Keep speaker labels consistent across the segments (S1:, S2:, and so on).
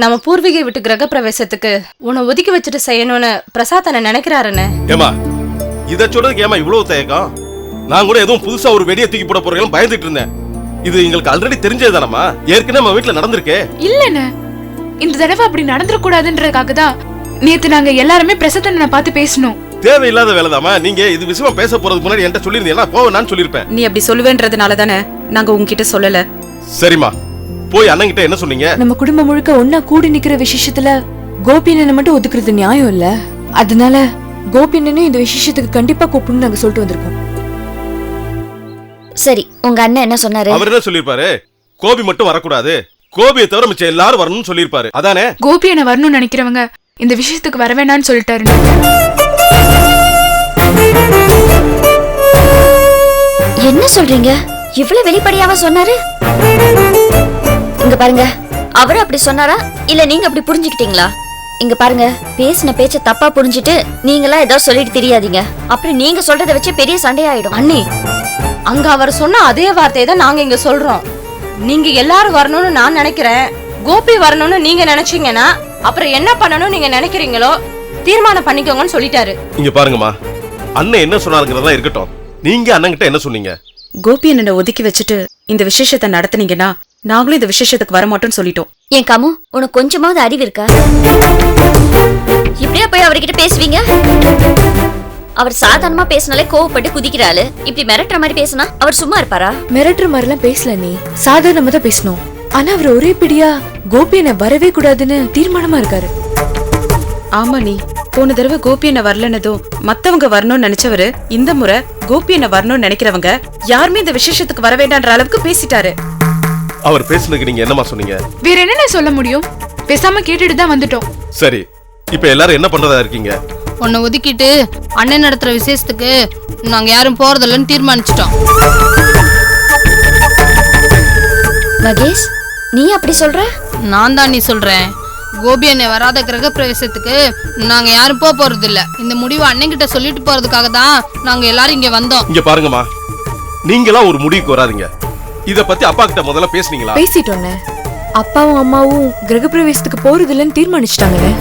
S1: நம்ம பூர்வீகை விட்டு கிரக பிரவேசத்துக்கு உன்னை ஒதுக்கி வச்சுட்டு செய்யணும்னு பிரசாத் அண்ணன் நினைக்கிறாருன்னு.
S2: ஏமா இத சொல்றதுக்கு ஏமா இவ்வளவு தயக்கம்? நான் கூட எதுவும் புதுசா ஒரு வெடியை தூக்கி போட போறீங்கன்னு பயந்துட்டு இருந்தேன். இது எங்களுக்கு ஆல்ரெடி தெரிஞ்சது தானம்மா? ஏற்கனவே நம்ம வீட்டுல நடந்திருக்கே.
S3: இல்லண்ணே இந்த தடவை அப்படி நடந்துடக்கூடாதுன்றதுக்காக தான் நேத்து நாங்க எல்லாருமே பிரசத்தனை பார்த்து பேசணும்
S2: தேவையில்லாத வேலைதாம்மா. நீங்க இது விஷயமா பேச போறதுக்கு முன்னாடி என்கிட்ட சொல்லியிருந்தீங்கன்னா போவேன் நான் சொல்லியிருப்பேன்.
S4: நீ அப்படி சொல்லுவேன்றதுனால தானே நாங்க உன்கிட்ட சொல்லல.
S2: சரிம்மா. போய் அண்ணன்கிட்ட என்ன சொன்னீங்க?
S5: நம்ம குடும்பம் முழுக்க ஒன்னா கூடி நிக்கிற விசேஷத்துல கோபியண்ணனை மட்டும் ஒதுக்குறது நியாயம் இல்ல. அதனால கோபியண்ணனும் இந்த விசேஷத்துக்கு கண்டிப்பா கூப்பிடணும்னு நாங்க சொல்லிட்டு வந்திருக்கோம்.
S6: சரி உங்க அண்ணன் என்ன சொன்னாரு?
S2: அவர் என்ன சொல்லியிருப்பாரு? கோபி மட்டும் வரக்கூடாது. கோபியை தவிர மிச்சம் எல்லாரும் வரணும்னு சொல்லியிருப்பாரு. அதானே?
S3: கோபி என்ன வரணும்னு நினைக்கிறவங்க இந்த விஷயத்துக்கு வர வேணாம்னு சொல்லிட்டாரு.
S6: என்ன சொல்றீங்க? இவ்வளவு வெளிப்படையாவா சொன்னாரு? இங்க பாருங்க. அவர் அப்படி சொன்னாரா? இல்ல நீங்க அப்படி புரிஞ்சுக்கிட்டீங்களா? இங்க பாருங்க பேசின பேச்ச தப்பா புரிஞ்சுட்டு நீங்களா ஏதோ சொல்லிட்டு தெரியாதீங்க. அப்புறம் நீங்க சொல்றத வச்சு பெரிய சண்டையாயிடும்.
S1: அண்ணி அங்க அவர் சொன்ன அதே வார்த்தையை தான் நாங்க இங்க சொல்றோம். நீங்க எல்லாரும் வரணும்னு நான் நினைக்கிறேன். கோபி வரணும்னு நீங்க நினைச்சீங்கன்னா அப்புறம் என்ன பண்ணணும் நீங்க நினைக்கிறீங்களோ தீர்மானம் பண்ணிக்கோங்கன்னு சொல்லிட்டாரு.
S2: இங்க பாருங்கம்மா அண்ணன் என்ன சொன்னாருங்கிறதெல்லாம் இருக்கட்டும். நீங்க அண்ணன்கிட்ட என்ன சொன்னீங்க?
S4: கோபி அண்ணனை ஒதுக்கி வச்சுட்டு இந்த விசேஷத்தை நடத்துனீங்கன்னா நாங்களும் இந்த விசேஷத்துக்கு வர மாட்டோம்னு சொல்லிட்டோம்.
S6: ஏன் காமு உனக்கு கொஞ்சமாவது அறிவு இருக்கா? இப்படியா போய் அவர்கிட்ட பேசுவீங்க? அவர் சாதாரணமா பேசினாலே கோவப்பட்டு குதிக்கிறாளு. இப்படி மிரட்டுற மாதிரி பேசினா அவர் சும்மா இருப்பாரா?
S5: மிரட்டுற மாதிரிலாம் பேசல நீ. சாதாரணமா தான் பேசணும். ஆனா அவர் ஒரே பிடியா கோபியண்ண வரவே கூடாதுன்னு தீர்மானமா இருக்காரு.
S4: ஆமா நீ. போன தடவை கோபி அண்ணன் வரலனதும் மத்தவங்க வரணும்னு நினைச்சவரு இந்த முறை கோபி அண்ணன் வரணும்னு நினைக்கிறவங்க யாருமே இந்த விசேஷத்துக்கு வர வேண்டான்ற அளவுக்கு பேசிட்டாரு.
S2: அவர் பேசுனதுக்கு நீங்க என்னமா சொன்னீங்க?
S3: வேற என்னண்ணே சொல்ல முடியும்? பேசாம கேட்டுட்டு தான் வந்துட்டோம்.
S2: சரி இப்ப எல்லாரும் என்ன பண்றதா இருக்கீங்க?
S7: உன்னை ஒதுக்கிட்டு அண்ணன் நடத்துற விசேஷத்துக்கு நாங்க யாரும் போறதில்லன்னு தீர்மானிச்சிட்டோம்.
S6: மகேஷ் நீ அப்படி சொல்ற?
S7: நான் தான் நீ சொல்றேன். கோபி அண்ணன் வராத கிரக பிரவேசத்துக்கு நாங்க யாரும் போக போறது இல்ல இந்த முடிவை அண்ணன் கிட்ட சொல்லிட்டு போறதுக்காக தான் நாங்க எல்லாரும் இங்க வந்தோம்.
S2: இங்க பாருங்கம்மா. நீங்களாம் ஒரு முடிவுக்கு வராதீங்க. இத பத்தி அப்பா கிட்ட முதல்ல பேசுனீங்களா?
S5: பேசிட்டோண்ணே. அப்பாவும் அம்மாவும் கிரகப்பிரவேசத்துக்கு போறது இல்லைன்னு தீர்மானிச்சிட்டாங்கண்ணே.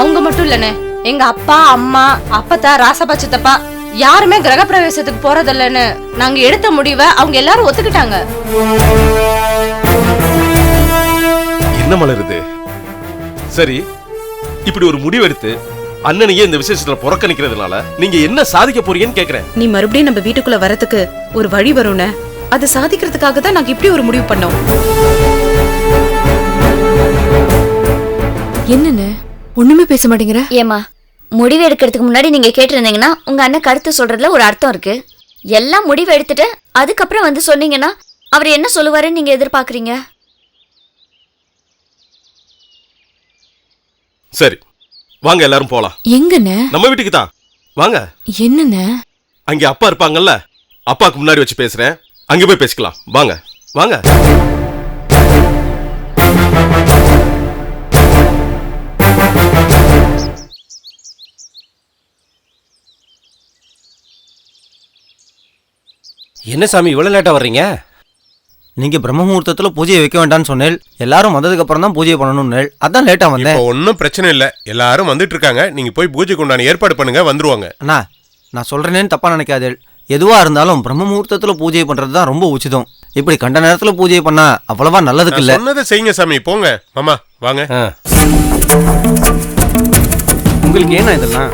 S1: அவங்க மட்டும் இல்லனே எங்க அப்பா அம்மா அப்பத்தா ராசப்பா சித்தப்பா யாருமே கிரக பிரவேசத்துக்கு போறதில்லன்னு நாங்க எடுத்த முடிவை அவங்க எல்லாரும் ஒத்துக்கிட்டாங்க.
S2: என்ன மலருது? சரி இப்படி ஒரு முடிவெடுத்து அண்ணனையே இந்த விசேஷத்துல புறக்கணிக்கிறதுனால நீங்க என்ன சாதிக்க போறீங்கன்னு கேக்குறேன்.
S4: நீ மறுபடியும் நம்ம வீட்டுக்குள்ள வரதுக்கு ஒரு வழி வரும்னு? அதை சாதிக்கிறதுக்காக தான் நாங்க இப்படி ஒரு முடிவு பண்ணோம்.
S5: என்னண்ணே ஒண்ணுமே பேச மாட்டேங்கிற?
S6: ஏமா முடிவு எடுக்கிறதுக்கு முன்னாடி நீங்க கேட்டிருந்தீங்கன்னா உங்க அண்ணன் கருத்து சொல்றதுல ஒரு அர்த்தம் இருக்கு. எல்லாம் முடிவு எடுத்துட்டு அதுக்கப்புறம் வந்து சொன்னீங்கன்னா அவர் என்ன சொல்லுவாருன்னு நீங்க எதிர்பார்க்கறீங்க?
S2: சரி. வாங்க எல்லாரும் போலாம்.
S5: எங்கண்ணே?
S2: நம்ம வீட்டுக்கு தான். வாங்க.
S5: என்னண்ணே?
S2: அங்க அப்பா இருப்பாங்கல்ல அப்பாக்கு முன்னாடி வச்சு பேசுறேன். அங்க போய் பேசிக்கலாம். வாங்க. வாங்க.
S8: என்ன சாமி இவ்வளோ லேட்டாக வர்றீங்க? நீங்கள் பிரம்ம முகூர்த்தத்தில் பூஜையை வைக்க வேண்டாம்னு சொன்னேன் எல்லாரும் வந்ததுக்கு அப்புறம் தான் பூஜை பண்ணணும்னு அதான் லேட்டாக வந்தேன்.
S9: இப்போ ஒன்றும் பிரச்சனை இல்லை. எல்லாரும் வந்துட்டு இருக்காங்க நீங்க போய் பூஜைக்கு உண்டான ஏற்பாடு பண்ணுங்க வந்துருவாங்க.
S8: அண்ணா நான் சொல்கிறேனேன்னு தப்பாக நினைக்காதே எதுவாக இருந்தாலும் பிரம்ம முகூர்த்தத்தில் பூஜை பண்ணுறது தான் ரொம்ப உச்சிதம். இப்படி கண்ட நேரத்தில் பூஜை பண்ணா அவ்வளவா நல்லதுக்கு இல்லை.
S9: சொன்னதை செய்யுங்க சாமி. போங்க. மாமா வாங்க.
S8: உங்களுக்கு ஏன்னா இதெல்லாம்?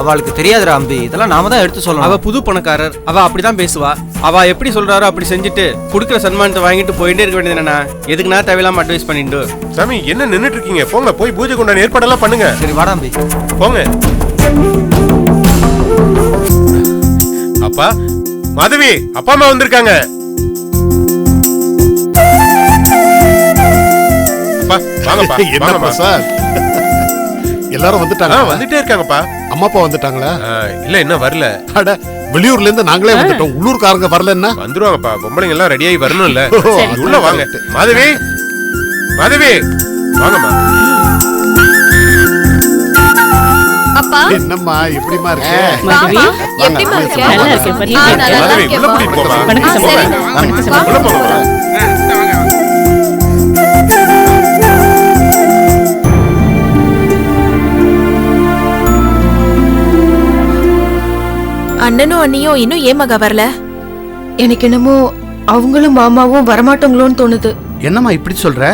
S8: அவளுக்கு தெரியாதுடா அம்பி இதெல்லாம் நாம தான் எடுத்து சொல்லணும்.
S10: அவ புது பணக்காரர். அவ அப்படிதான் பேசுவா. அவ எப்படி சொல்றாரோ அப்படி செஞ்சுட்டு குடுக்குற சன்மானத்தை வாங்கிட்டு போயிட்டே இருக்க வேண்டியது என்னன்னா எதுக்கு நான் தேவையில்லாம அட்வைஸ் பண்ணிட்டு.
S9: சாமி என்ன நின்னுட்டு இருக்கீங்க போங்க போய் பூஜைக்கு உண்டான ஏற்பாடெல்லாம் பண்ணுங்க.
S8: சரி வாடா அம்பி
S9: போங்க. அப்பா மாதவி அப்பா அம்மா வந்திருக்காங்க. அப்பா, வாங்கப்பா,
S11: என்னப்பா. சார்? எல்லாரும் வந்துட்டாங்க.
S9: வந்துட்டே இருக்காங்கப்பா.
S11: அம்மா அப்பா வந்துட்டாங்களா?
S9: இல்ல இன்னும் வரல.
S11: அட வெளியூர்ல இருந்து நாங்களே வந்துட்டோம். உள்ளூர்காரங்க வரலன்னா?
S9: வந்துருவாங்கப்பா. பொம்பளைங்க எல்லாம் ரெடியாகி வரணும்ல. உள்ள வாங்க. மாதவி. மாதவி. வாங்கம்மா.
S6: அப்பா.
S11: என்னம்மா எப்படிமா இருக்கு.
S6: நல்லா
S9: மாதவி உள்ள போமா. உள்ள
S4: அண்ணனும் அண்ணியும் இன்னும் ஏன் மகா வரல.
S12: எனக்கு என்னமோ அவங்களும் மாமாவும் வரமாட்டாங்களோன்னு தோணுது.
S13: என்னம்மா இப்படி சொல்ற?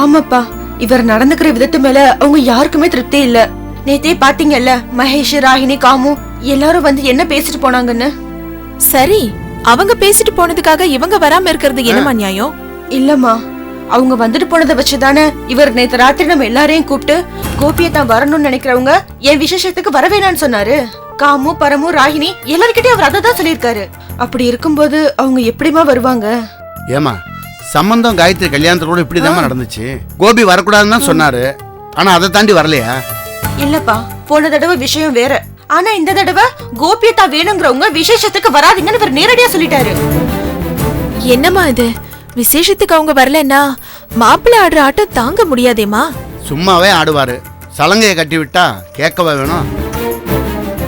S12: ஆமாப்பா இவர் நடந்துக்கிற விதத்து மேல அவங்க யாருக்குமே திருப்தி இல்ல. நேத்தே பாத்தீங்கல்ல மகேஷ் ராகினி காமு எல்லாரும் வந்து என்ன பேசிட்டு போனாங்கன்னு?
S4: சரி அவங்க பேசிட்டு போனதுக்காக இவங்க வராம இருக்கிறது என்னமா நியாயம்?
S12: இல்லம்மா அவங்க வந்துட்டு போனதை வச்சுதானே இவர் நேத்து ராத்திரி நம்ம எல்லாரையும் கூப்பிட்டு கோபியை தான் வரணும்னு நினைக்கிறவங்க என் விசேஷத்துக்கு வர வேணாம்னு சொன்னாரு. காமு பரமு ராகினி எல்லார்கிட்டயும் அவர் அதை தான் சொல்லியிருக்காரு. அப்படி இருக்கும்போது அவங்க எப்படிமா வருவாங்க?
S13: ஏமா சம்பந்தம் காயத்ரி கல்யாணத்துல கூட இப்படி நடந்துச்சு. கோபி வரக்கூடாதுன்னு தான் சொன்னாரு. ஆனா அதை தாண்டி வரலையா?
S12: இல்லப்பா போன தடவை விஷயம் வேற. ஆனா இந்த தடவை கோபியத்தா வேணுங்கிறவங்க விசேஷத்துக்கு வராதீங்கன்னு இவர் நேரடியா சொல்லிட்டாரு.
S4: என்னம்மா இது? விசேஷத்துக்கு அவங்க வரலன்னா மாப்பிள்ளை ஆடுற ஆட்டம் தாங்க முடியாதேமா
S13: சும்மாவே ஆடுவாரு. சலங்கையை கட்டி விட்டா கேட்கவா வேணும்?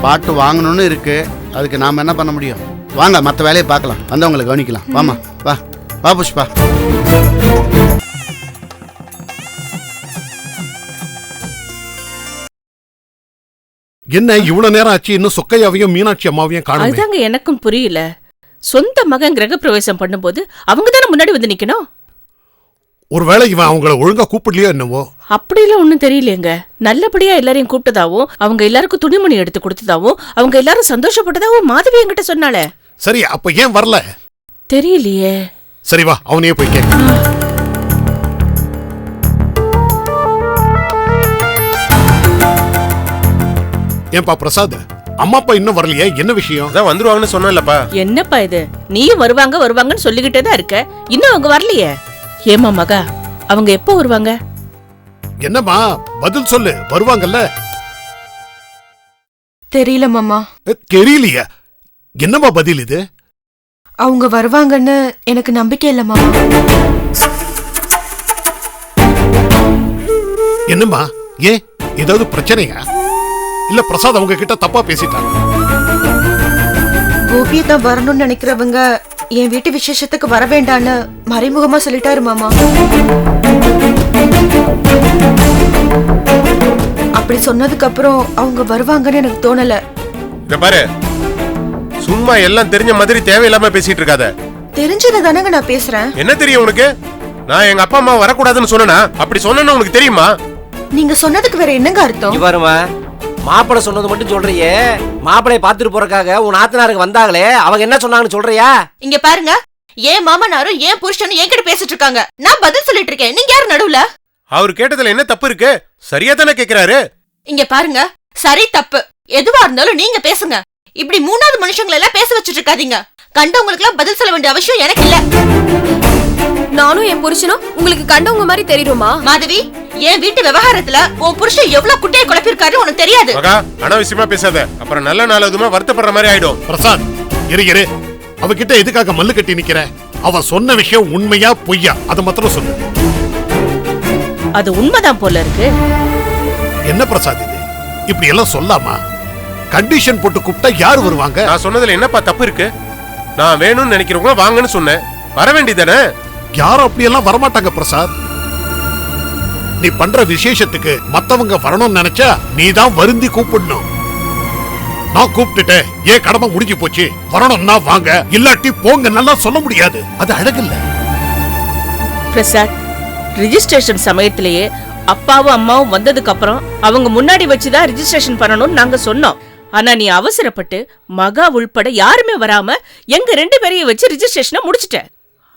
S13: பாட்டு வாங்கணும்னு இருக்கு. அதுக்கு நாம என்ன பண்ண முடியும்? வாங்க மற்ற வேலையை பார்க்கலாம். வந்தவங்களை கவனிக்கலாம். வாமா வா. வா புஷ்பா.
S11: என்ன இவ்வளவு நேரம் ஆச்சு? இன்னும் சொக்கையாவையும் மீனாட்சி அம்மாவையும் காணுமே.
S14: அதுதாங்க எனக்கும் புரியல. சொந்த மகன் கிரக பிரவேசம் பண்ணும்போது அவங்க தானே முன்னாடி வந்து நிக்கணும்?
S11: ஒருவேளை இவன் அவங்கள ஒழுங்கா கூப்பிடலையோ என்னவோ?
S14: அப்படிலாம் ஒண்ணும் தெரியலையேங்க. நல்லபடியா எல்லாரையும் கூப்பிட்டதாவும் அவங்க எல்லாருக்கும் துணிமணி எடுத்து கொடுத்ததாவும் அவங்க எல்லாரும் சந்தோஷப்பட்டதாவும் மாதவி என்கிட்ட சொன்னாளே.
S11: சரி அப்ப ஏன் வரல?
S14: தெரியலையே.
S11: சரி வா அவனையே போய் கேட்க ஏன்பா பிரசாத் அம்மா அப்பா இன்னும் வரலையே? என்ன விஷயம்?
S9: அதான் வந்துருவாங்கன்னு சொன்னேன்லப்பா.
S14: என்னப்பா இது? நீயும் வருவாங்க வருவாங்கன்னு சொல்லிக்கிட்டே தான் இருக்க. இன்னும் அவங்க வரலையே? ஏமா மகா அவங்க எப்போ வருவாங்க?
S11: என்னம்மா பதில் சொல்லு வருவாங்கல்ல?
S12: தெரியல மாமா.
S11: தெரியலையே. என்னம்மா பதில் இது?
S12: அவங்க வருவாங்கன்னு எனக்கு நம்பிக்கை இல்ல மாமா.
S11: என்னம்மா ஏன்? ஏதாவது பிரச்சனையா? இல்ல பிரசாத் அவங்க கிட்ட தப்பா பேசிட்டாங்க
S12: கோபியை தான் வரணும்னு நினைக்கிறவங்க என் வீட்டு விசேஷத்துக்கு வர வேண்டான்னு மறைமுகமா சொல்லிட்டாரு மாமா. அப்படி சொன்னதுக்கு அப்புறம் அவங்க வருவாங்கன்னு எனக்கு தோணல.
S9: இத பாரு. சும்மா எல்லாம் தெரிஞ்ச மாதிரி தேவையில்லாம பேசிட்டு இருக்காத.
S12: தெரிஞ்சதை தானங்க நான் பேசுறேன்.
S9: என்ன தெரியும் உனக்கு? நான் எங்க அப்பா அம்மா வரக்கூடாதுன்னு சொன்னனா? அப்படி சொன்னேன்னு உனக்கு தெரியுமா?
S12: நீங்க சொன்னதுக்கு வேற என்னங்க அர்த்தம்?
S8: பாருமா மாப்பிளை சொன்னது மட்டும் சொல்றியே. மாப்பிளைய பாத்துட்டு போறக்காக உன் ஆத்தனாருக்கு வந்தாங்களே அவங்க என்ன சொன்னாங்கன்னு சொல்றியா?
S12: இங்க பாருங்க. ஏன் மாமனாரும் ஏன் புருஷனும் என்கிட்ட பேசிட்டு இருக்காங்க? நான் பதில் சொல்லிட்டு இருக்கேன். நீங்க யாரு நடுவுல?
S9: அவர் கேட்டதுல என்ன தப்பு இருக்கு? சரியா தானே கேக்குறாரு?
S12: இங்க பாருங்க. சரி தப்பு. எதுவா இருந்தாலும் நீங்க பேசுங்க. இப்படி மூணாவது மனுஷங்களை எல்லாம் பேச வச்சுட்டு இருக்காதீங்க. கண்டவங்களுக்கு எல்லாம் பதில் சொல்ல வேண்டிய அவசியம் எனக்கு இல்ல.
S1: நானும் என் புருஷனும் உங்களுக்கு கண்டவங்க மாதிரி தெரியுமா
S12: மாதவி என் வீட்டு விவகாரத்துல உன் புருஷன் எவ்வளவு குட்டையை குழப்பிருக்காரு உனக்கு தெரியாது.
S9: மகா அனாவசியமா பேசாத. அப்புறம் நல்ல நாள் வருத்தப்படுற மாதிரி ஆயிடும்.
S11: பிரசாத் இரு இரு. அவகிட்ட எதுக்காக மல்லு கட்டி நிக்கிற? அவ சொன்ன விஷயம் உண்மையா பொய்யா? அதை மாத்திரம் சொல்லு.
S14: அது உண்மைதான் போல இருக்கு.
S11: என்ன பிரசாத் இது? இப்படி எல்லாம் சொல்லாமா? கண்டிஷன் போட்டு கூப்பிட்டா யார் வருவாங்க?
S9: நான் சொன்னதுல என்னப்பா தப்பு இருக்கு? நான் வேணும்னு நினைக்கிறவங்க வாங்கன்னு சொன்னேன். வர வேண்டியதானே
S11: யாரும் அப்படி எல்லாம் வரமாட்டாங்க பிரசாத். நீ பண்ற விசேஷத்துக்கு மத்தவங்க வரணும்னு நினைச்சா நீ தான் வருந்தி கூப்பிடணும். நான் கூப்பிட்டுட்டேன். ஏன் கடமை முடிஞ்சு போச்சு? வரணும்னா வாங்க. இல்லாட்டி போங்க நல்லா சொல்ல முடியாது. அது அழகில்ல.
S14: பிரசாத் ரிஜிஸ்ட்ரேஷன் சமயத்திலேயே அப்பாவும் அம்மாவும் வந்ததுக்கு அப்புறம் அவங்க முன்னாடி வச்சுதான் ரிஜிஸ்ட்ரேஷன் பண்ணணும்னு நாங்க சொன்னோம். ஆனா நீ அவசரப்பட்டு மகா உள்பட யாருமே வராம எங்க ரெண்டு பேரையும் வச்சு ரிஜிஸ்ட்ரேஷனை முடிச்சிட்ட.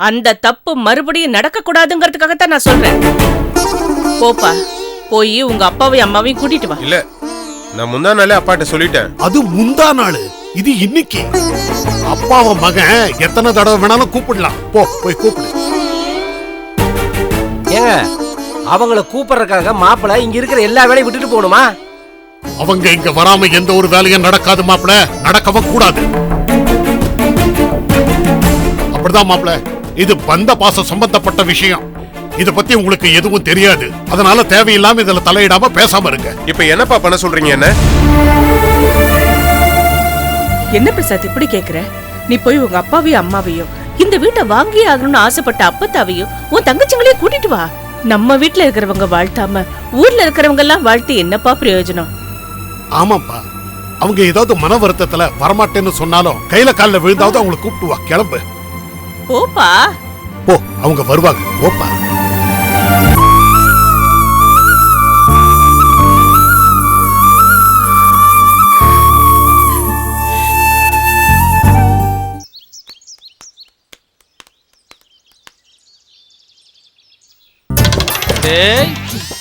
S14: அந்த தப்பு மறுபடியும் நடக்க கூடாதுங்கிறதுக்காகத்தான் நான் சொல்றேன். போப்பா போய் உங்க அப்பாவையும் அம்மாவையும் கூட்டிட்டு வா.
S9: இல்ல நான் முந்தா நாளே அப்பாட்ட சொல்லிட்டேன்.
S11: அது முந்தா நாள். இது இன்னைக்கு. அப்பாவ மகன் எத்தனை தடவை வேணாலும் கூப்பிடலாம். போ போய் கூப்பிடு.
S8: ஏங்க அவங்கள கூப்பிடுறதுக்காக மாப்பிளை இங்க இருக்கிற எல்லா வேலையும் விட்டுட்டு போகணுமா?
S11: அவங்க இங்க வராம எந்த ஒரு வேலையும் நடக்காது மாப்பிள. நடக்கவும் கூடாது. அப்படிதான் மாப்பிள. இது பந்த பாசம் சம்பந்தப்பட்ட விஷயம். இத பத்தி உங்களுக்கு எதுவும் தெரியாது. அதனால தேவையில்லாம இதுல தலையிடாம பேசாம இருங்க.
S9: இப்ப என்னப்பா பண்ண சொல்றீங்க என்ன?
S14: என்ன பிரசாத் இப்படி கேக்குற? நீ போய் உங்க அப்பாவையும் அம்மாவையும் இந்த வீட்டை வாங்கியே ஆகணும்னு ஆசைப்பட்ட அப்பத்தாவையும் உன் தங்கச்சிங்களையும் கூட்டிட்டு வா. நம்ம வீட்ல இருக்கிறவங்க வாழ்த்தாம ஊர்ல இருக்கிறவங்க எல்லாம் வாழ்த்து என்னப்பா பிரயோஜனம்?
S11: ஆமாப்பா.
S15: அவங்க ஏதாவது மன வருத்தத்துல வரமாட்டேன்னு சொன்னாலும் கையில கால்ல விழுந்தாவது அவங்களை கூப்பிட்டு வா கிளம்பு.
S14: போப்பா.
S15: போ அவங்க வருவாங்க. போப்பா.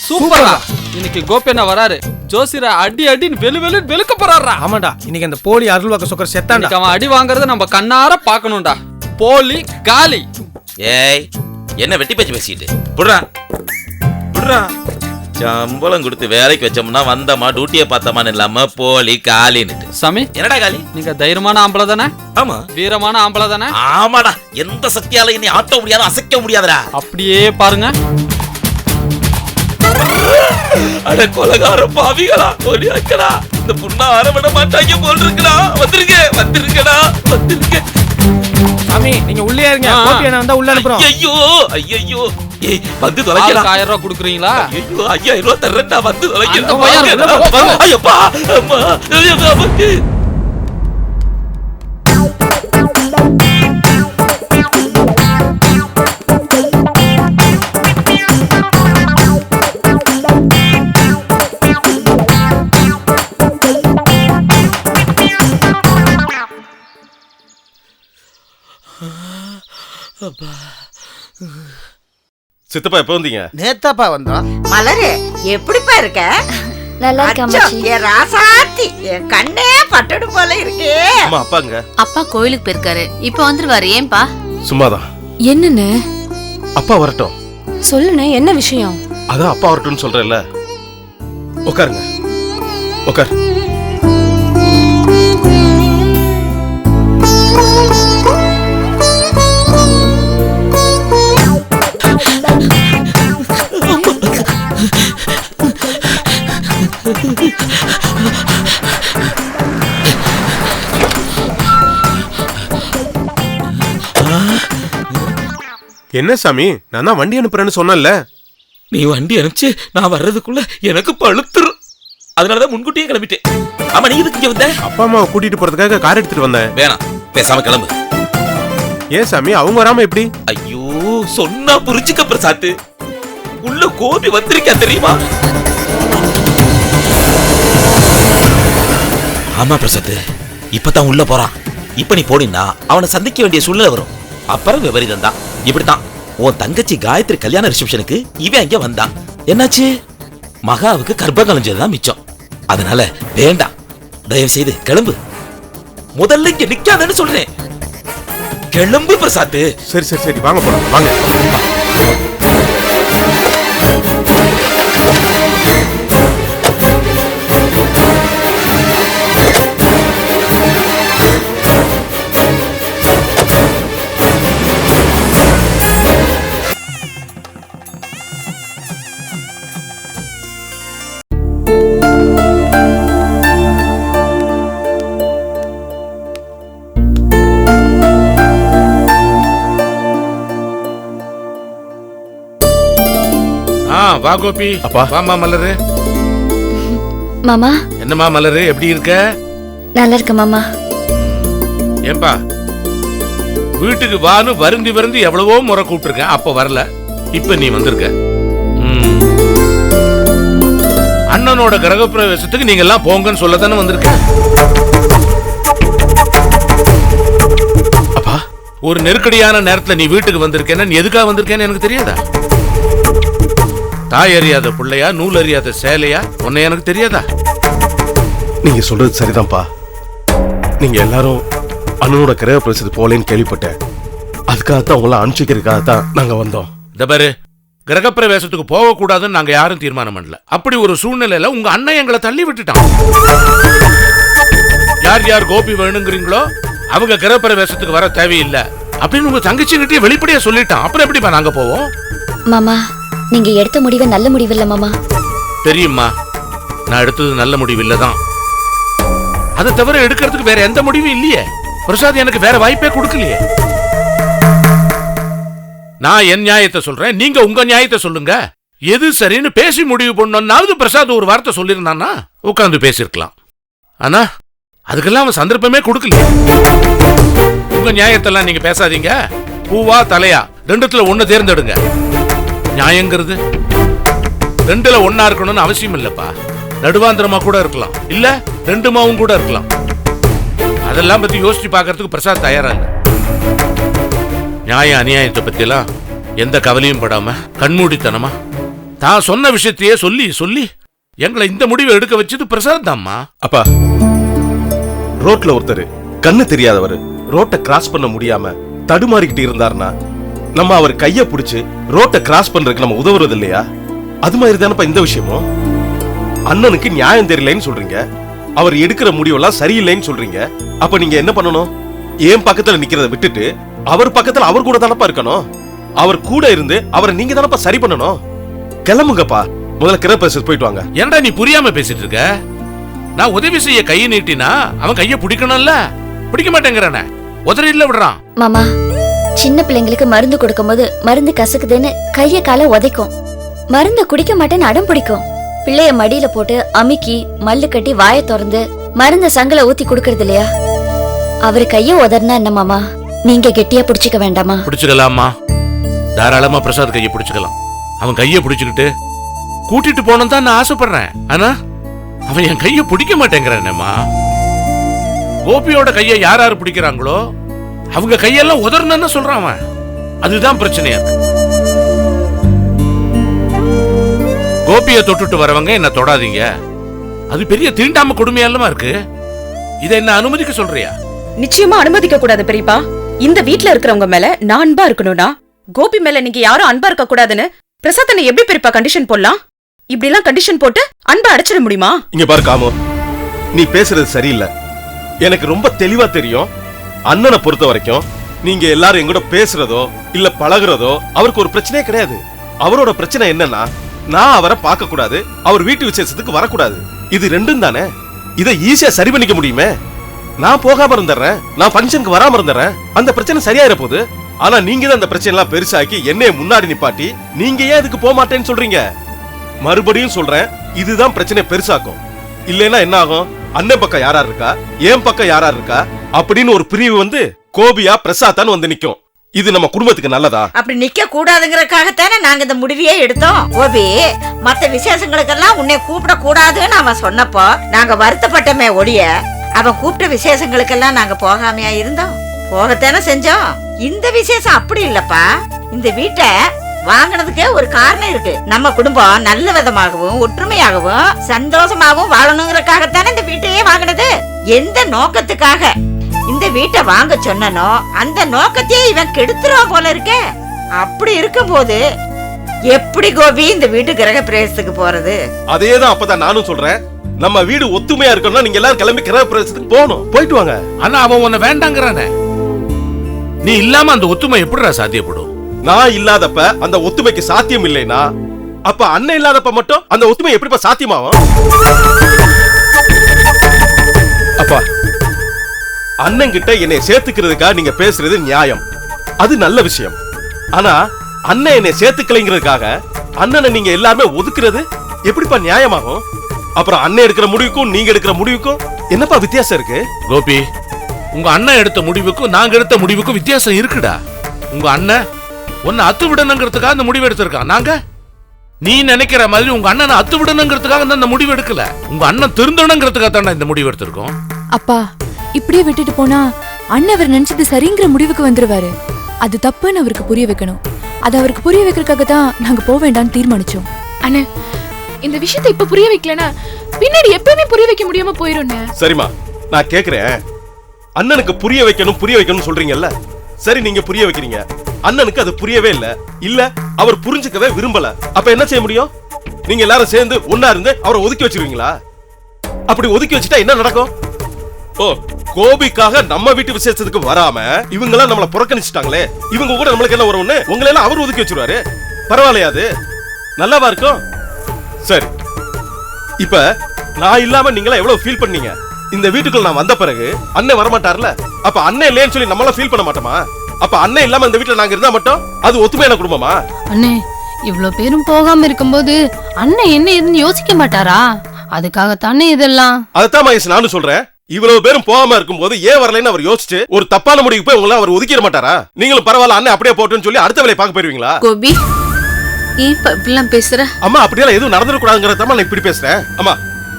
S16: சூப்பரா. இன்னைக்கு கோபியண்ணா வராரு. ஜோசியரை அடி அடின்னு வெளு வெளுன்னு வெளுக்க போறாரா
S10: ஆமாண்டா இன்னைக்கு அந்த போலி அருள்வாக்க சொக்கர் செத்தாண்டா.
S16: அவன் அடி வாங்குறத நம்ம கண்ணார பார்க்கணும்டா. போலி காலி.
S17: ஏய் என்ன வெட்டி பேச்சு பேசிட்டு? புடுறா புடுறா சம்பளம் கொடுத்து வேலைக்கு வச்சோம்னா வந்தமா டியூட்டியை பார்த்தோமான்னு இல்லாம போலி காலின்னுட்டு.
S16: சாமி
S17: என்னடா காலி?
S16: நீங்க தைரியமான ஆம்பளை தானே?
S17: ஆமா.
S16: வீரமான ஆம்பளை தானே?
S17: ஆமாடா. எந்த சக்தியால என்னை ஆட்ட முடியாது அசைக்க முடியாதுடா.
S16: அப்படியே பாருங்க.
S17: அட கொலகார பாவிகளா ஒடியாக்கடா இந்த புண்ணா அரவிட மாட்டாங்க போல் இருக்குடா. வந்துருங்க வந்துருங்கடா வந்துருங்க.
S10: சாமி நீங்க உள்ளே இருங்க. கோபியண்ணா வந்தா உள்ள அனுப்புறோம்.
S17: ஐயோ ஐயோ ஏய் வந்து தொலைக்கடா.
S16: ஆளுக்கு ஆயிரம் ரூபாய் கொடுக்குறீங்களா?
S17: ஐயோ ஐயாயிரம் ரூபாய் தர்றேன்டா. வந்து தொலைக்கடா. ஐயப்பா அம்மா. அம்மா.
S2: சித்தப்பா எப்போ வந்தீங்க?
S13: நேத்தாப்பா வந்தோம்.
S18: மலரு எப்படிப்பா இருக்க?
S6: நல்லா இருக்கேன்.
S18: என் ராசாத்தி என் கண்ணே பட்டடு போல இருக்கே.
S2: அம்மா அப்பாங்க
S1: அப்பா கோயிலுக்கு போயிருக்காரு. இப்போ வந்துருவாரு ஏன்பா?
S2: சும்மாதான்.
S5: என்னண்ணே
S2: அப்பா வரட்டும்.
S19: சொல்லுண்ணே என்ன விஷயம்?
S2: அதான் அப்பா வரட்டும்னு சொல்றேன்ல. உட்காருங்க. உட்கார்.
S9: என்ன சாமி? நான் தான் வண்டி அனுப்புறேன்னு சொன்னேன்ல.
S17: நீ வண்டி அனுப்பிச்சு நான் வர்றதுக்குள்ள எனக்கு பழுத்துரும் அதனாலதான் முன்கூட்டியே கிளம்பிட்டேன். ஆமா நீ இதுக்கு இங்க வந்த?
S9: அப்பா அம்மாவை கூட்டிட்டு போறதுக்காக கார் எடுத்துட்டு வந்தேன்.
S17: வேணாம் பேசாம கிளம்பு.
S9: ஏன் சாமி அவங்க வராம எப்படி?
S17: ஐயோ சொன்னா புரிஞ்சுக்க பிரசாத் உள்ள கோபி வந்திருக்கா தெரியுமா? ஆமா பிரசாத் இப்பதான் உள்ள போறான். இப்ப நீ போனீன்னா அவனை சந்திக்க வேண்டிய சூழ்நிலை வரும். அப்புறம் விபரீதம் தான். இப்படித்தான். உன் தங்கச்சி காயத்ரி கல்யாண ரிசப்ஷனுக்கு இவன் அங்கே வந்தான். என்னாச்சு? மகாவுக்கு கர்ப்பம் கலைஞ்சதுதான் மிச்சம். அதனால வேண்டாம். தயவு செய்து கிளம்பு. முதல்ல இங்க நிக்காதன்னு சொல்றேன். கிளம்பு பிரசாத்
S9: சரி சரி சரி. வாங்க போலாம். வாங்க.
S15: வா கோபி.
S2: அப்பா.
S15: வாமா மலரு.
S6: மாமா.
S15: என்னம்மா மலரு எப்படி இருக்க?
S6: நல்லா இருக்க மாமா.
S15: ஏன்பா வீட்டுக்கு வான்னு வருந்தி வருந்தி எவ்வளவோ முறை கூப்பிட்டுருக்கேன். அப்ப வரல. இப்ப நீ வந்திருக்க. ம். அண்ணனோட கிரகப்பிரவேசத்துக்கு நீங்க எல்லாம் போங்கன்னு சொல்ல தானே வந்திருக்க.
S2: அப்பா
S15: ஒரு நெருக்கடியான நேரத்துல நீ வீட்டுக்கு வந்திருக்கேன்னு நீ எதுக்காக வந்திருக்கேன்னு எனக்கு தெரியாதா? தாய் அறியாத பிள்ளையா நூல் அறியாத சேலையா? உன்னை எனக்கு தெரியாதா?
S2: நீங்க சொல்றது சரிதான்ப்பா. நீங்க எல்லாரும் அண்ணனோட கிரக பிரவேசத்துக்கு போலேன்னு கேள்விப்பட்டேன். அதுக்காக தான் உங்களை அனுப்பிச்சிக்கிறதுக்காக தான் நாங்க வந்தோம்.
S15: இந்த பாரு கிரகப்பிரவேசத்துக்கு போகக்கூடாதுன்னு நாங்க யாரும் தீர்மானம் பண்ணல. அப்படி ஒரு சூழ்நிலையில உங்க அண்ணன் எங்களை தள்ளி விட்டுட்டான். யார் யார் கோபி வேணுங்கிறீங்களோ அவங்க கிரகப்பிரவேசத்துக்கு வர தேவையில்லை. அப்படின்னு உங்க தங்கச்சிங்கிட்டே வெளிப்படையா சொல்லிட்டான். அப்புறம் எப்படிப்பா நாங்க போவோம்?
S6: மாமா நீங்க எடுத்த முடிவு நல்ல முடிவு இல்ல மாமா.
S15: தெரியுமா நான் எடுத்தது நல்ல முடிவு இல்லதான் அதை தவிர எடுக்கிறதுக்கு வேற எந்த முடிவும் இல்லையே. பிரசாத் எனக்கு வேற வாய்ப்பே கொடுக்கலையே. நான் என் நியாயத்தை சொல்றேன் நீங்க உங்க நியாயத்தை சொல்லுங்க. எது சரின்னு பேசி முடிவு பண்ணோம்னாவது பிரசாத் ஒரு வார்த்தை சொல்லியிருந்தான்னா உட்கார்ந்து பேசியிருக்கலாம். ஆனா அதுக்கெல்லாம் அவன் சந்தர்ப்பமே கொடுக்கல உங்க நியாயத்தெல்லாம் நீங்க பேசாதீங்க. பூவா தலையா ரெண்டுத்துல ஒண்ணு தேர்ந்தெடுங்க. நியாயங்கிறது. ரெண்டுல ஒன்னா இருக்கணும்னு அவசியம் இல்லப்பா. நடுவாந்திரமா கூட இருக்கலாம். இல்ல ரெண்டுமாவும் கூட இருக்கலாம். அதெல்லாம் பத்தி யோசிச்சு பார்க்கறதுக்கு பிரசாத் தயாரா இல்ல. நியாய அநியாயத்தை பத்தியெல்லாம் எந்த கவலையும் படாம கண்மூடித்தனமா தான் சொன்ன விஷயத்தையே சொல்லி சொல்லி எங்களை இந்த முடிவை எடுக்க வச்சது பிரசாத் தாம்மா
S2: அப்பா ரோட்ல ஒருத்தர் கண்ணு தெரியாதவர் ரோட்டை கிராஸ் பண்ண முடியாம தடுமாறிக்கிட்டு இருந்தாருன்னா நம்ம அவர் கைய பிடிச்சு ரோட்டை கிராஸ் பண்றதுக்கு நம்ம உதவுறது இல்லையா? அது மாதிரி தானப்பா இந்த விஷயமும் அண்ணனுக்கு நியாயம் தெரியலன்னு சொல்றீங்க. அவர் எடுக்கிற முடிவெல்லாம் சரியில்லைன்னு சொல்றீங்க. அப்ப நீங்க என்ன பண்ணணும்? என் பக்கத்துல நிக்கிறத விட்டுட்டு அவர் பக்கத்துல அவர் கூட தானப்பா இருக்கணும்? அவர் கூட இருந்து அவரை நீங்க தானப்பா சரி பண்ணணும்? கிளம்புங்கப்பா. முதல்ல கிரப்பேசஸ் போயிட்டு வாங்க.
S15: ஏன்டா நீ புரியாம பேசிட்டு இருக்க? நான் உதவி செய்ய கையை நீட்டினா அவன் கையை பிடிக்கணும்ல? பிடிக்க மாட்டேங்கிறானே. உதறில விடுறான்.
S6: மாமா. சின்ன பிள்ளைங்களுக்கு மருந்து கொடுக்கும்போது மருந்து கசக்குதுன்னு கைய கால உதைக்கும். மருந்த குடிக்க மாட்டேன்னு அடம் பிடிக்கும். பிள்ளைய மடியில போட்டு அமுக்கி மல்லு கட்டி வாயை திறந்து மருந்த சங்கல ஊத்தி குடுக்கறது இல்லையா? அவரு கைய உதறினா என்ன மாமா? நீங்க கெட்டியா புடிச்சுக்க வேண்டாமா?
S15: பிடிச்சுக்கலாமா தாராளமா பிரசாத் கையை பிடிச்சுக்கலாம். அவன் கையை பிடிச்சுக்கிட்டு கூட்டிட்டு போனோம் தான் நான் ஆசைப்படுறேன். ஆனா அவன் என் கையை பிடிக்க மாட்டேங்கிறானேம்மா. கோபியோட கையை யார் யார் பிடிக்கிறாங்களோ அவங்க கையெல்லாம் உதறணும்னு சொல்றான் அவன். அதுதான் பிரச்சனையா இருக்கு. கோபியை தொட்டுட்டு வரவங்க என்ன தொடாதீங்க. அது பெரிய தீண்டாம கொடுமையாலமா இருக்கு. இதை என்ன அனுமதிக்க சொல்றியா?
S4: நிச்சயமா அனுமதிக்க கூடாது பெரியப்பா. இந்த வீட்ல இருக்கிறவங்க மேல நான் அன்பா இருக்கணும்னா கோபி மேல நீங்க யாரும் அன்பா இருக்க கூடாதுன்னு பிரசாத்தனை எப்படி பெரியப்பா கண்டிஷன் போடலாம்? இப்படி எல்லாம் கண்டிஷன் போட்டு அன்பா அடைச்சிட முடியுமா?
S2: இங்க பாரு காமு. நீ பேசுறது சரியில்லை. எனக்கு ரொம்ப தெளிவா தெரியும். அண்ணனை பொறுத்த வரைக்கும் நீங்க எல்லாரும் எங்கூட பேசுறதோ இல்ல பழகுறதோ அவருக்கு ஒரு பிரச்சனையே கிடையாது. அவரோட பிரச்சனை என்னன்னா நான் அவரை பார்க்க கூடாது அவர் வீட்டு விசேஷத்துக்கு வரக்கூடாது. இது ரெண்டும் தானே? இதை ஈஸியா சரி பண்ணிக்க முடியுமே? நான் போகாம இருந்துடுறேன் நான் ஃபங்க்ஷனுக்கு வராம இருந்துடுறேன் அந்த பிரச்சனை சரியாயிர போகுது ஆனா நீங்க தான் அந்த பிரச்சனை எல்லாம் பெருசாக்கி என்னைய முன்னாடி நிப்பாட்டி நீங்க ஏன் இதுக்கு போக மாட்டேன்னு சொல்றீங்க? மறுபடியும் சொல்றேன் இதுதான் பிரச்சனை பெருசாக்கும். இல்லைன்னா என்ன ஆகும்? அண்ணன் பக்கம் யாரா இருக்கா? என் பக்கம் யாரா இருக்கா? அப்படின்னு ஒரு பிரிவு வந்து கோபியா பிரசாத்தான் வந்து நிக்கும். இது நம்ம குடும்பத்துக்கு நல்லதா?
S18: அப்படி நிக்க கூடாதுங்கறதுக்காகத்தானே நாங்க இந்த முடிவையே எடுத்தோம். ஓபி மத்த விசேஷங்களுக்கெல்லாம் உன்னை கூப்பிட கூடாதுன்னு அவன் சொன்னப்போ நாங்க வருத்தப்பட்டமே ஒழிய அவன் கூப்பிட்ட விசேஷங்களுக்கெல்லாம் நாங்க போகாமையா இருந்தோம். போகத்தானே செஞ்சோம். இந்த விசேஷம் அப்படி இல்லப்பா. இந்த வீட்டை வாங்கினதுக்கே ஒரு காரணம் இருக்கு. நம்ம குடும்பம் நல்ல விதமாகவும் ஒற்றுமையாகவும் சந்தோஷமாகவும் வாழணுங்கிறதுக்காகத்தானே இந்த வீட்டையே வாங்கினது. எந்த நோக்கத்துக்காக? இந்த வீட்டை வாங்க சொன்னனோ அந்த நோக்கத்தையே இவன் கெடுத்துருவான் போல இருக்கே. அப்படி இருக்கும்போது எப்படி கோபி இந்த வீட்டு கிரக பிரவேசத்துக்கு போறது?
S2: அதேதான் அப்பதான் நானும் சொல்றேன். நம்ம வீடு ஒத்துமையா இருக்கணும்னா நீங்க எல்லாரும் கிளம்பி கிரக பிரவேசத்துக்கு போகணும். போயிட்டு வாங்க.
S15: ஆனா அவன் உன்னை வேண்டாங்கிறானே. நீ இல்லாம அந்த ஒத்துமை எப்படிடா சாத்தியப்படும்?
S2: நான் இல்லாதப்ப அந்த ஒத்துமைக்கு சாத்தியம் இல்லைனா? அப்ப அண்ணன் இல்லாதப்ப மட்டும் அந்த ஒத்துமை எப்படிப்பா சாத்தியமாவும் அப்பா அண்ணன் கிட்ட என்னை சேர்த்துக்கிறதுக்காக நீங்க பேசுறது நியாயம். அது நல்ல விஷயம். ஆனா அண்ணன் என்னை சேர்த்துக்கலைங்கிறதுக்காக அண்ணனை நீங்க எல்லாருமே ஒதுக்குறது எப்படிப்பா நியாயமாகும்? அப்புறம் அண்ணன் எடுக்கிற முடிவுக்கும் நீங்க எடுக்கிற முடிவுக்கும் என்னப்பா வித்தியாசம் இருக்கு?
S15: கோபி உங்க அண்ணன் எடுத்த முடிவுக்கும் நாங்க எடுத்த முடிவுக்கும் வித்தியாசம் இருக்குடா. உங்க அண்ணன் உன்னை அத்து விடணுங்கிறதுக்காக இந்த முடிவு எடுத்திருக்கான் நாங்க? நீ நினைக்கிற மாதிரி உங்க அண்ணனை அத்து விடணுங்கிறதுக்காக தான் இந்த முடிவு எடுக்கல. உங்க அண்ணன் திருந்தணுங்கிறதுக்காக தான் இந்த முடிவு எடுத்திருக்கோம்.
S5: அப்பா இப்படியே விட்டுட்டு போனா அண்ணன் அவர் நினைச்சது சரிங்கிற முடிவுக்கு வந்துருவாரு. அது தப்புன்னு அவருக்கு புரிய வைக்கணும். அது அவருக்கு புரிய வைக்கிறதுக்காக தான் நாங்க போக வேண்டாம்னு தீர்மானிச்சோம்.
S3: அண்ணே இந்த விஷயத்தை இப்ப புரிய வைக்கலனா பின்னாடி எப்பவுமே புரிய வைக்க முடியாம போயிரும்ண்ணே
S2: சரிம்மா நான் கேக்குறேன். அண்ணனுக்கு புரிய வைக்கணும் புரிய வைக்கணும் சொல்றீங்கல்ல? சரி நீங்க புரிய வைக்கிறீங்க. அண்ணனுக்கு அது புரியவே இல்ல. இல்ல அவர் புரிஞ்சுக்கவே விரும்பல. அப்ப என்ன செய்ய முடியும்? நீங்க எல்லாரும் சேர்ந்து ஒன்னா இருந்து அவரை ஒதுக்கி வச்சிருவீங்களா? அப்படி ஒதுக்கி வச்சுட்டா என்ன நடக்கும்? ஓ கோபிக்காக நம்ம வீட்டு விசேஷத்துக்கு வராம இவங்க எல்லாம் நம்மள புறக்கணிச்சுட்டாங்களே. இவங்க கூட நம்மளுக்கு என்ன வரும்னு உங்களை எல்லாம் அவர் ஒதுக்கி வச்சிருவாரு. பரவாயில்லையா அது? நல்லாவா இருக்கும்? சரி. இப்ப நான் இல்லாம நீங்களா எவ்வளவு ஃபீல் பண்ணீங்க? இந்த வீட்டுக்குள்ள நான் வந்த பிறகு அண்ணன் வரமாட்டார்ல? அப்ப அண்ணன் இல்லைன்னு சொல்லி நம்மளாம் ஃபீல் பண்ண மாட்டோமா? அப்ப அண்ணன் இல்லாம இந்த வீட்டுல நாங்க இருந்தா மட்டும் அது ஒத்துமையான குடும்பமா?
S7: அண்ணே இவ்ளோ பேரும் போகாம இருக்கும்போது அண்ணன் என்ன ஏதுன்னு யோசிக்க மாட்டாரா? அதுக்காகத்தானே இதெல்லாம்?
S2: அதைத்தான் மகேஷ் நானும் சொல்றேன். இவ்வளவு பேரும் போகாம இருக்கும்போது ஏன் வரலைன்னு அவர் யோசிச்சு ஒரு தப்பான முடிவுக்கு போய் உங்களை அவர் ஒதுக்கிட மாட்டாரா? நீங்களும் பரவாயில்ல அண்ணன் அப்படியே போட்டுன்னு சொல்லி அடுத்த வேலையை பார்க்க போயிருவீங்களா?
S7: கோபி ஏன் இப்படிலாம் பேசுற?
S2: அம்மா அப்படியெல்லாம் எதுவும் நடந்துடக்கூடாதுங்கிறத நான் இப்படி பேசுறேன். அம்மா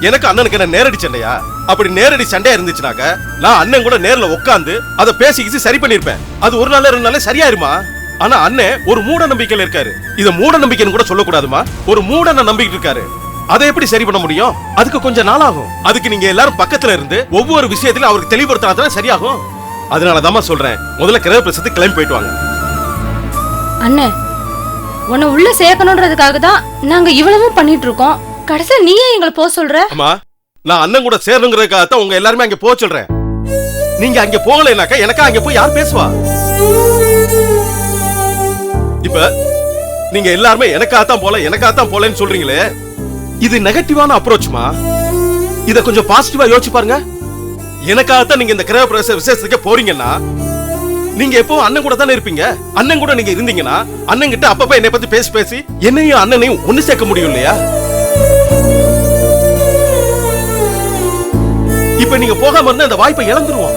S2: எனக்கு அண்ணனுக்கு என்ன நேரடி சண்டையா? அப்படி நேரடி சண்டையா இருந்துச்சுனாக்க நான் அண்ணன் கூட நேர்ல உட்காந்து அதை பேசிக்கிச்சு சரி பண்ணிருப்பேன். அது ஒரு நாள் ரெண்டு நாள் சரியாயிருமா? ஆனா அண்ணன் ஒரு மூட நம்பிக்கையில இருக்காரு. இத மூட நம்பிக்கைன்னு கூட சொல்லக்கூடாதுமா? ஒரு மூட நம்பிக்கை இருக்காரு. அதை எப்படி சரி பண்ண முடியும்? அதுக்கு கொஞ்சம் நாள் ஆகும் அதுக்கு நீங்க எல்லாரும் பக்கத்துல இருந்து ஒவ்வொரு விஷயத்திலும் அவருக்கு தெளிவுபடுத்தினா சரியாகும்? அதனாலதாம்மா சொல்றேன். முதல்ல கிரக பிரசத்து கிளம்பி போயிட்டு வாங்க.
S1: அண்ணே உன்னை உள்ள சேர்க்கணுன்றதுக்காக தான் நாங்க இவ்வளவும் பண்ணிட்டு இருக்கோம். கடைசியில் நீயே எங்களை போக சொல்ற?
S2: அம்மா நான் அண்ணன் கூட சேரணுங்கிறதுக்காக தான் உங்க எல்லாருமே அங்க போக சொல்றேன். நீங்க அங்க போகலைனாக்கா எனக்கா அங்க போய் யார் பேசுவா? இப்ப நீங்க எல்லாருமே எனக்காகத்தான் போல எனக்காகத்தான் போலன்னு சொல்றீங்களே இது நெகட்டிவான அப்ரோச்மா இத கொஞ்சம் பாசிட்டிவா யோசிச்சு பாருங்க. எனக்காகத்தான் நீங்க இந்த கிரக பிரவேச விசேஷத்துக்கு போறீங்கன்னா நீங்க எப்பவும் அண்ணன் கூட தானே இருப்பீங்க? அண்ணன் கூட நீங்க இருந்தீங்கன்னா அண்ணன் கிட்ட அப்பப்ப என்னை பத்தி பேசி பேசி என்னையும் அண்ணனையும் ஒண்ணு சேர்க்க முடியும் இல்லையா? இப்ப நீங்க போகாம இருந்தா அந்த வாய்ப்பை இழந்துருவோம்.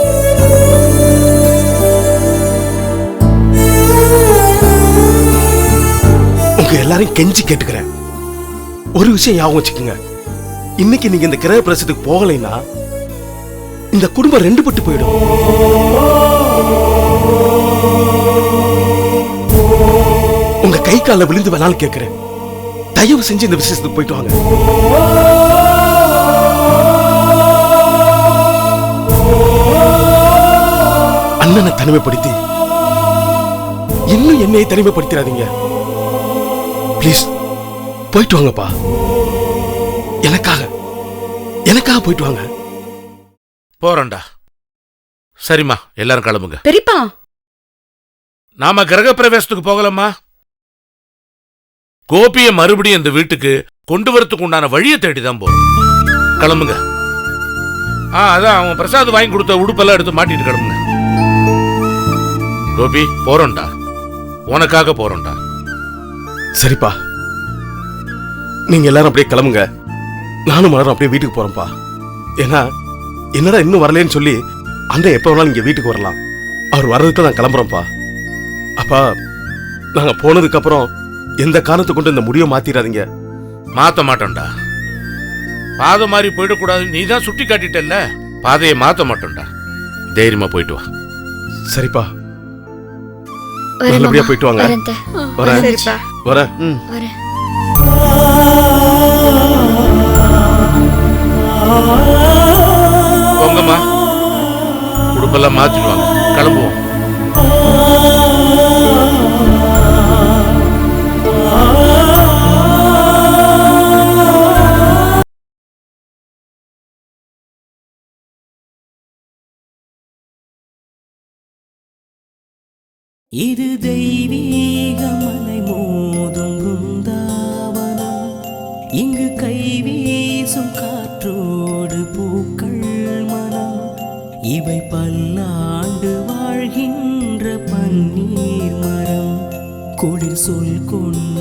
S2: உங்க எல்லாரையும் கெஞ்சி கேட்டுக்கிறேன். ஒரு விஷயம் ஞாபகம் வச்சுக்கோங்க. இன்னைக்கு நீங்க இந்த கிரக பிரசத்துக்கு போகலைன்னா இந்த குடும்பம் ரெண்டு பட்டு போயிடும். உங்க கை கால விழுந்து வேணாலும் கேட்கிறேன். தயவு செஞ்சு இந்த விசேஷத்துக்கு போயிட்டு வாங்க. அண்ணனை தனிமைப்படுத்தி. இன்னும் என்னையை தனிமைப்படுத்திடாதீங்க. ப்ளீஸ் போயிட்டு வாங்கப்பா. எனக்காக எனக்காக போயிட்டு வாங்க.
S15: போறேன்டா. சரிம்மா எல்லாரும் கிளம்புங்க.
S4: பெரியப்பா.
S15: நாம கிரக பிரவேசத்துக்கு போகலாமா கோபிய மறுபடியும் இந்த வீட்டுக்கு கொண்டு வரதுக்கு உண்டான வழியை தேடி தான் போறோம். கிளம்புங்க. ஆ அதான் அவன் பிரசாத் வாங்கி கொடுத்த உடுப்பெல்லாம் எடுத்து மாட்டிட்டு கிளம்புங்க. கோபி போறோம்டா. உனக்காக போறோம்டா.
S2: சரிப்பா. நீங்க எல்லாரும் அப்படியே கிளம்புங்க. நானும் மலரும் அப்படியே வீட்டுக்கு போறேன்ப்பா ஏன்னா என்னடா இன்னும் வரலன்னு சொல்லி அண்ணன் எப்ப வேணாலும் இங்க வீட்டுக்கு வரலாம். அவர் வர்றதுக்கு நான் கிளம்புறேன்ப்பா அப்பா நாங்க போனதுக்கு அப்புறம் எந்த காரணத்தை கொண்டு இந்த முடிவை மாத்திராதீங்க.
S15: மாத்த மாட்டோம்டா. பாதை மாதிரி போயிடக்கூடாது நீ தான் சுட்டி காட்டிட்டல்ல பாதையை மாத்த மாட்டோம்டா. தைரியமா போயிட்டு வா.
S2: சரிப்பா. நல்லபடியா. போயிட்டு வாங்க.
S6: வரேன்.
S2: வரேன்.
S6: சரிப்பா. வரேன்.
S15: போங்கம்மா. உடுப்பெல்லாம் மாத்திட்டு வாங்க. கிளம்புவோம்.
S20: இது தெய்வீக மலை மோதும் பிருந்தாவனம் இங்கு கை வீசும் காற்றோடு பூக்கள் மனம் இவை பல்லாண்டு வாழ்கின்ற பன்னீர் மரம் குளிர் சொல் கொண்டு